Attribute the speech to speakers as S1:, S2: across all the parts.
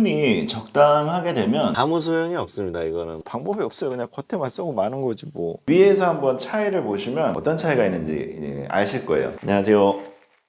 S1: 틈이 적당하게 되면
S2: 아무 소용이 없습니다. 이거는 방법이 없어요. 그냥 겉에만 쏘고 마는 거지 뭐.
S1: 위에서 한번 차이를 보시면 어떤 차이가 있는지 이제 아실 거예요. 안녕하세요.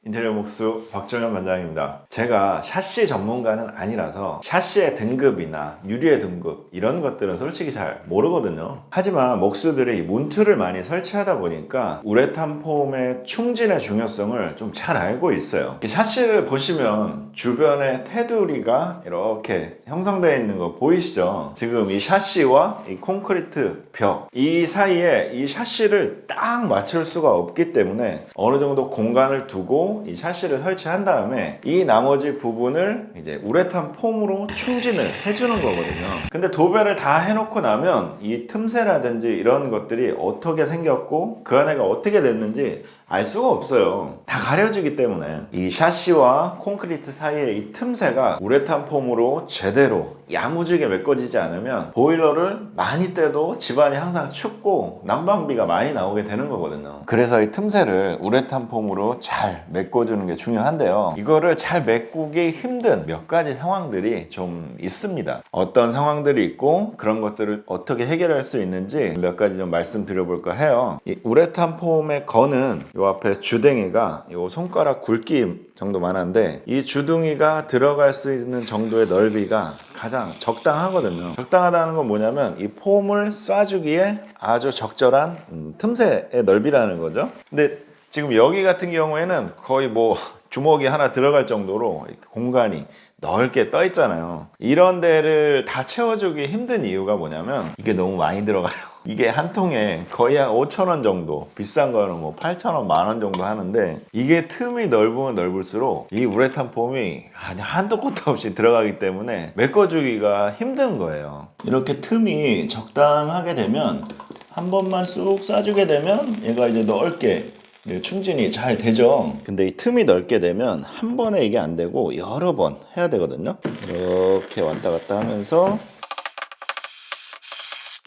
S1: 인테리어 목수 박정현 반장입니다. 제가 샤시 전문가는 아니라서 샤시의 등급이나 유리의 등급 이런 것들은 솔직히 잘 모르거든요. 하지만 목수들이 이 문틀을 많이 설치하다 보니까 우레탄 폼의 충진의 중요성을 좀 잘 알고 있어요. 샤시를 보시면 주변에 테두리가 이렇게 형성되어 있는 거 보이시죠? 지금 이 샤시와 이 콘크리트 벽 이 사이에 이 샤시를 딱 맞출 수가 없기 때문에 어느 정도 공간을 두고 이 샤시를 설치한 다음에 이 나머지 부분을 이제 우레탄 폼으로 충진을 해주는 거거든요. 근데 도배를 다 해놓고 나면 이 틈새라든지 이런 것들이 어떻게 생겼고 그 안에가 어떻게 됐는지 알 수가 없어요. 다 가려지기 때문에 이 샤시와 콘크리트 사이의 이 틈새가 우레탄 폼으로 제대로 야무지게 메꿔지지 않으면 보일러를 많이 떼도 집안이 항상 춥고 난방비가 많이 나오게 되는 거거든요. 그래서 이 틈새를 우레탄 폼으로 잘 메꿔 주는 게 중요한데요. 이거를 잘 메꾸기 힘든 몇 가지 상황들이 좀 있습니다. 어떤 상황들이 있고 그런 것들을 어떻게 해결할 수 있는지 몇 가지 좀 말씀드려볼까 해요. 이 우레탄 폼의 건은 요 앞에 주댕이가 요 손가락 굵기 정도만 한데 이 주둥이가 들어갈 수 있는 정도의 넓이가 가장 적당하거든요. 적당하다는 건 뭐냐면 이 폼을 쏴주기에 아주 적절한 음, 틈새의 넓이라는 거죠. 근데 지금 여기 같은 경우에는 거의 뭐 주먹이 하나 들어갈 정도로 공간이 넓게 떠 있잖아요. 이런 데를 다 채워주기 힘든 이유가 뭐냐면 이게 너무 많이 들어가요. 이게 한 통에 거의 한 5천 원 정도, 비싼 거는 뭐 8천 원, 만원 정도 하는데 이게 틈이 넓으면 넓을수록 이 우레탄 폼이 한도 끝도 없이 들어가기 때문에 메꿔주기가 힘든 거예요. 이렇게 틈이 적당하게 되면 한 번만 쑥 쏴주게 되면 얘가 이제 넓게 예, 충진이 잘 되죠. 근데 이 틈이 넓게 되면 한 번에 이게 안 되고 여러 번 해야 되거든요. 이렇게 왔다 갔다 하면서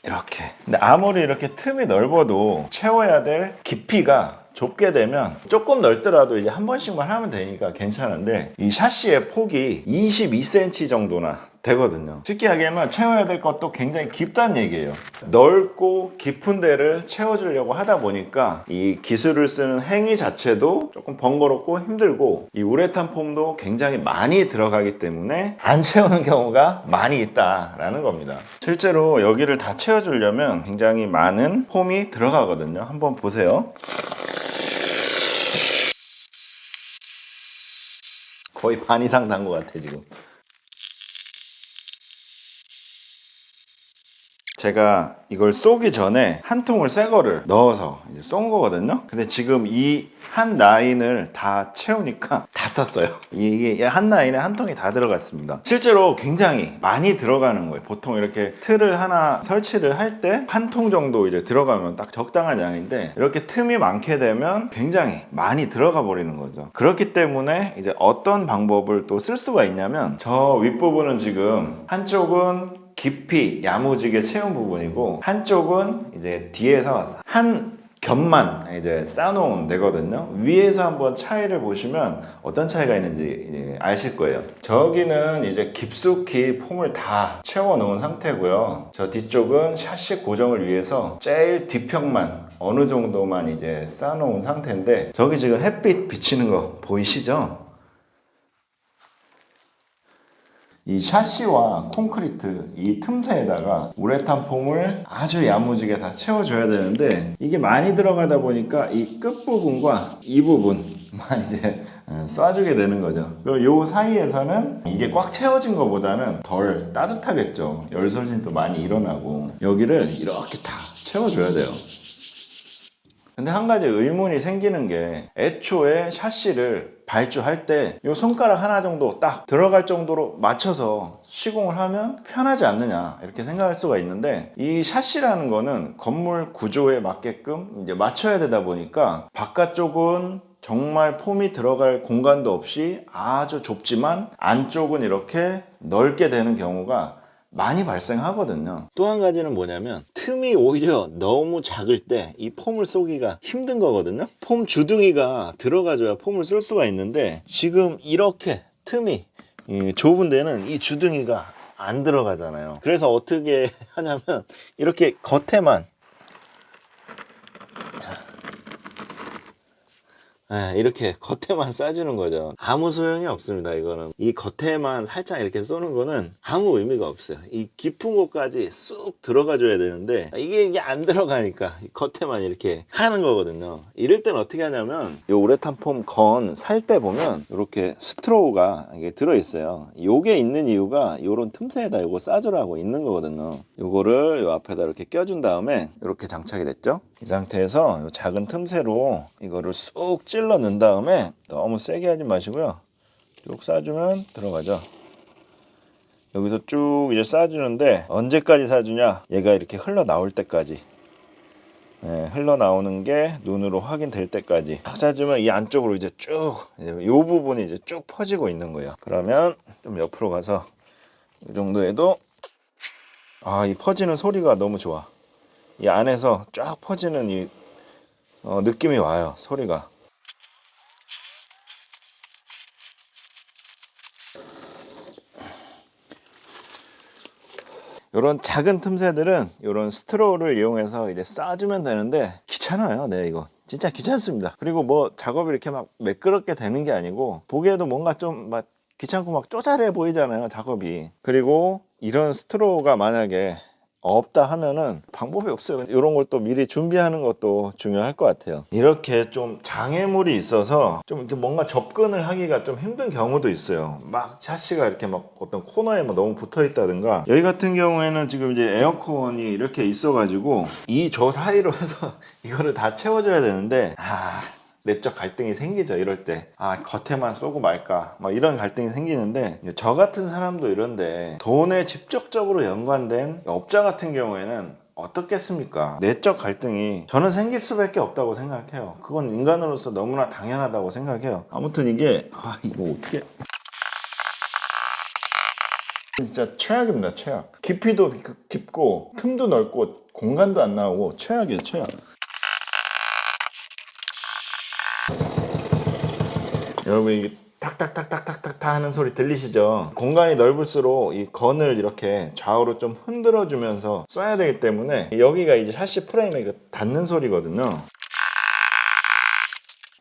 S1: 이렇게. 근데 아무리 이렇게 틈이 넓어도 채워야 될 깊이가 좁게 되면 조금 넓더라도 이제 한 번씩만 하면 되니까 괜찮은데 이 샤시의 폭이 22cm 정도나 되거든요. 쉽게 얘기하면 채워야 될 것도 굉장히 깊다는 얘기예요. 넓고 깊은 데를 채워주려고 하다 보니까 이 기술을 쓰는 행위 자체도 조금 번거롭고 힘들고 이 우레탄 폼도 굉장히 많이 들어가기 때문에 안 채우는 경우가 많이 있다라는 겁니다. 실제로 여기를 다 채워주려면 굉장히 많은 폼이 들어가거든요. 한번 보세요. 거의 반 이상 단 것 같아 지금. 제가 이걸 쏘기 전에 한 통을 새 거를 넣어서 쏜 거거든요. 근데 지금 이 한 라인을 다 채우니까 다 썼어요. 이게 한 라인에 한 통이 다 들어갔습니다. 실제로 굉장히 많이 들어가는 거예요. 보통 이렇게 틀을 하나 설치를 할 때 한 통 정도 이제 들어가면 딱 적당한 양인데 이렇게 틈이 많게 되면 굉장히 많이 들어가 버리는 거죠. 그렇기 때문에 이제 어떤 방법을 또 쓸 수가 있냐면 저 윗부분은 지금 한쪽은 깊이 야무지게 채운 부분이고 한쪽은 이제 뒤에서 한 겹만 이제 쌓아놓은 데거든요. 위에서 한번 차이를 보시면 어떤 차이가 있는지 아실 거예요. 저기는 이제 깊숙이 폼을 다 채워 놓은 상태고요. 저 뒤쪽은 샤시 고정을 위해서 제일 뒤평만 어느 정도만 이제 쌓아놓은 상태인데 저기 지금 햇빛 비치는 거 보이시죠? 이 샤시와 콘크리트 이 틈새에다가 우레탄 폼을 아주 야무지게 다 채워줘야 되는데 이게 많이 들어가다 보니까 이 끝부분과 이 부분만 이제 어, 쏴주게 되는 거죠. 그럼 요 사이에서는 이게 꽉 채워진 것보다는 덜 따뜻하겠죠. 열솔진도 많이 일어나고 여기를 이렇게 다 채워줘야 돼요. 근데 한 가지 의문이 생기는 게 애초에 샤시를 발주할 때 이 손가락 하나 정도 딱 들어갈 정도로 맞춰서 시공을 하면 편하지 않느냐 이렇게 생각할 수가 있는데 이 샤시라는 거는 건물 구조에 맞게끔 이제 맞춰야 되다 보니까 바깥쪽은 정말 폼이 들어갈 공간도 없이 아주 좁지만 안쪽은 이렇게 넓게 되는 경우가 많이 발생하거든요. 또 한 가지는 뭐냐면 틈이 오히려 너무 작을 때 이 폼을 쏘기가 힘든 거거든요. 폼 주둥이가 들어가줘야 폼을 쏠 수가 있는데 지금 이렇게 틈이
S2: 이 좁은 데는 이 주둥이가 안 들어가잖아요. 그래서 어떻게 하냐면 이렇게 겉에만 예, 이렇게 겉에만 싸주는 거죠. 아무 소용이 없습니다. 이거는 이 겉에만 살짝 이렇게 쏘는 거는 아무 의미가 없어요. 이 깊은 곳까지 쑥 들어가줘야 되는데 이게 이게 안 들어가니까 이 겉에만 이렇게 하는 거거든요. 이럴 땐 어떻게 하냐면 이 우레탄 폼 건 살 때 보면 이렇게 스트로우가 이게 들어 있어요. 요게 있는 이유가 요런 틈새에다 요거 싸주라고 있는 거거든요. 요거를 요 앞에다 이렇게 껴준 다음에 이렇게 장착이 됐죠. 이 상태에서 요 작은 틈새로 이거를 쑥 찔러 넣은 다음에 너무 세게 하지 마시고요. 쭉 싸주면 들어가죠. 여기서 쭉 이제 싸주는데 언제까지 싸주냐? 얘가 이렇게 흘러 나올 때까지. 네, 흘러 나오는 게 눈으로 확인될 때까지 딱 싸주면 이 안쪽으로 이제 쭉, 이제 요 부분이 이제 쭉 퍼지고 있는 거예요. 그러면 좀 옆으로 가서 이 정도에도 아, 이 퍼지는 소리가 너무 좋아. 이 안에서 쫙 퍼지는 이 어, 느낌이 와요 소리가. 이런 작은 틈새들은 이런 스트로를 이용해서 이제 쏴주면 되는데 귀찮아요 네 이거. 진짜 귀찮습니다. 그리고 뭐 작업이 이렇게 막 매끄럽게 되는 게 아니고 보기에도 뭔가 좀 막 귀찮고 막 쪼잘해 보이잖아요 작업이. 그리고 이런 스트로가 만약에 없다 하면은 방법이 없어요. 이런 걸 또 미리 준비하는 것도 중요할 것 같아요. 이렇게 좀 장애물이 있어서 좀 이렇게 뭔가 접근을 하기가 좀 힘든 경우도 있어요. 막 샤시가 이렇게 막 어떤 코너에 막 너무 붙어 있다든가 여기 같은 경우에는 지금 이제 에어컨이 이렇게 있어가지고 이 저 사이로 해서 이거를 다 채워줘야 되는데 아 내적 갈등이 생기죠 이럴 때 아 겉에만 쏘고 말까 막 이런 갈등이 생기는데 저 같은 사람도 이런데 돈에 직접적으로 연관된 업자 같은 경우에는 어떻겠습니까? 내적 갈등이 저는 생길 수밖에 없다고 생각해요. 그건 인간으로서 너무나 당연하다고 생각해요. 아무튼 이게 아 이거 어떻게 진짜 최악입니다 최악. 깊이도 깊- 깊고 틈도 넓고 공간도 안 나오고 최악이에요 최악. 여러분 이게 탁탁탁탁탁탁 하는 소리 들리시죠? 공간이 넓을수록 이 건을 이렇게 좌우로 좀 흔들어 주면서 쏴야 되기 때문에 여기가 이제 샤시 프레임에 그 닿는 소리거든요.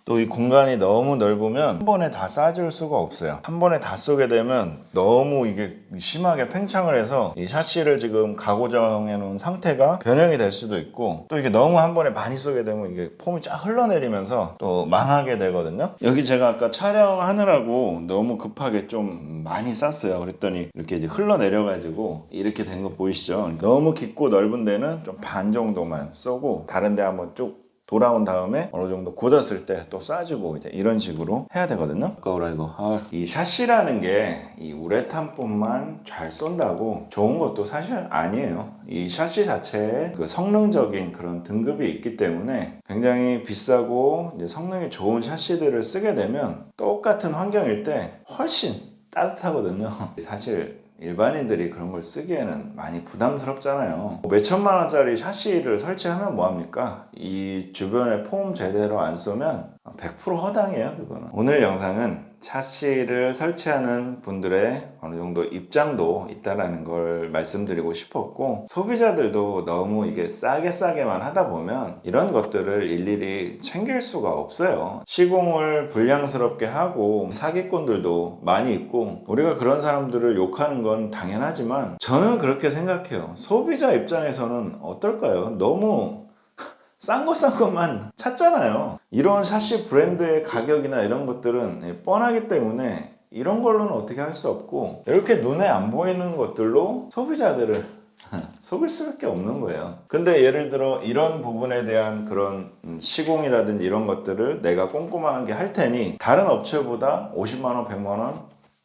S2: 또 이 공간이 너무 넓으면 한 번에 다 쏴줄 수가 없어요. 한 번에 다 쏘게 되면 너무 이게 심하게 팽창을 해서 이 샤시를 지금 가고정해 놓은 상태가 변형이 될 수도 있고 또 이게 너무 한 번에 많이 쏘게 되면 이게 폼이 쫙 흘러내리면서 또 망하게 되거든요. 여기 제가 아까 촬영하느라고 너무 급하게 좀 많이 쐈어요. 그랬더니 이렇게 이제 흘러내려가지고 이렇게 된 거 보이시죠? 너무 깊고 넓은 데는 좀 반 정도만 쏘고 다른 데 한번 쭉 돌아온 다음에 어느 정도 굳었을 때또 쏴주고 이제 이런 식으로 해야 되거든요. 아까워라 이거. 아, 이 샷시라는 게 이 우레탄뿐만 잘 쏜다고 좋은 것도 사실 아니에요. 이 샷시 자체에 그 성능적인 그런 등급이 있기 때문에 굉장히 비싸고 이제 성능이 좋은 샷시들을 쓰게 되면 똑같은 환경일 때 훨씬 따뜻하거든요. 사실 일반인들이 그런 걸 쓰기에는 많이 부담스럽잖아요. 몇 천만 원짜리 샤시를 설치하면 뭐합니까? 이 주변에 폼 제대로 안 쏘면 100% 허당이에요, 그거는. 오늘 영상은 샤시를 설치하는 분들의 어느 정도 입장도 있다라는 걸 말씀드리고 싶었고 소비자들도 너무 이게 싸게 싸게만 하다 보면 이런 것들을 일일이 챙길 수가 없어요. 시공을 불량스럽게 하고 사기꾼들도 많이 있고 우리가 그런 사람들을 욕하는 건 당연하지만 저는 그렇게 생각해요. 소비자 입장에서는 어떨까요? 너무 싼거싼 것만 찾잖아요. 이런 샤시 브랜드의 가격이나 이런 것들은 뻔하기 때문에 이런 걸로는 어떻게 할 수 없고 이렇게 눈에 안 보이는 것들로 소비자들을 속일 수밖에 없는 거예요. 근데 예를 들어 이런 부분에 대한 그런 음, 시공이라든지 이런 것들을 내가 꼼꼼하게 할 테니 다른 업체보다 50만 원, 100만 원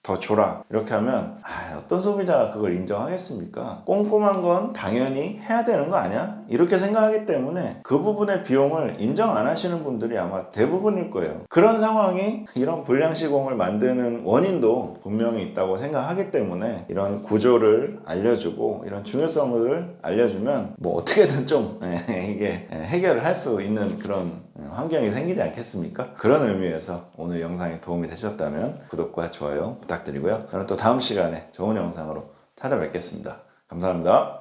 S2: 더 줘라 이렇게 하면 아, 어떤 소비자가 그걸 인정하겠습니까? 꼼꼼한 건 당연히 해야 되는 거 아니야? 이렇게 생각하기 때문에 그 부분의 비용을 인정 안 하시는 분들이 아마 대부분일 거예요. 그런 상황이 이런 불량 시공을 만드는 원인도 분명히 있다고 생각하기 때문에 이런 구조를 알려주고 이런 중요성을 알려주면 뭐 어떻게든 좀 예, 이게 해결을 할 수 있는 그런
S1: 환경이 생기지 않겠습니까? 그런 의미에서 오늘 영상이 도움이 되셨다면 구독과 좋아요 부탁드리고요. 저는 또 다음 시간에 좋은 영상으로 찾아뵙겠습니다. 감사합니다.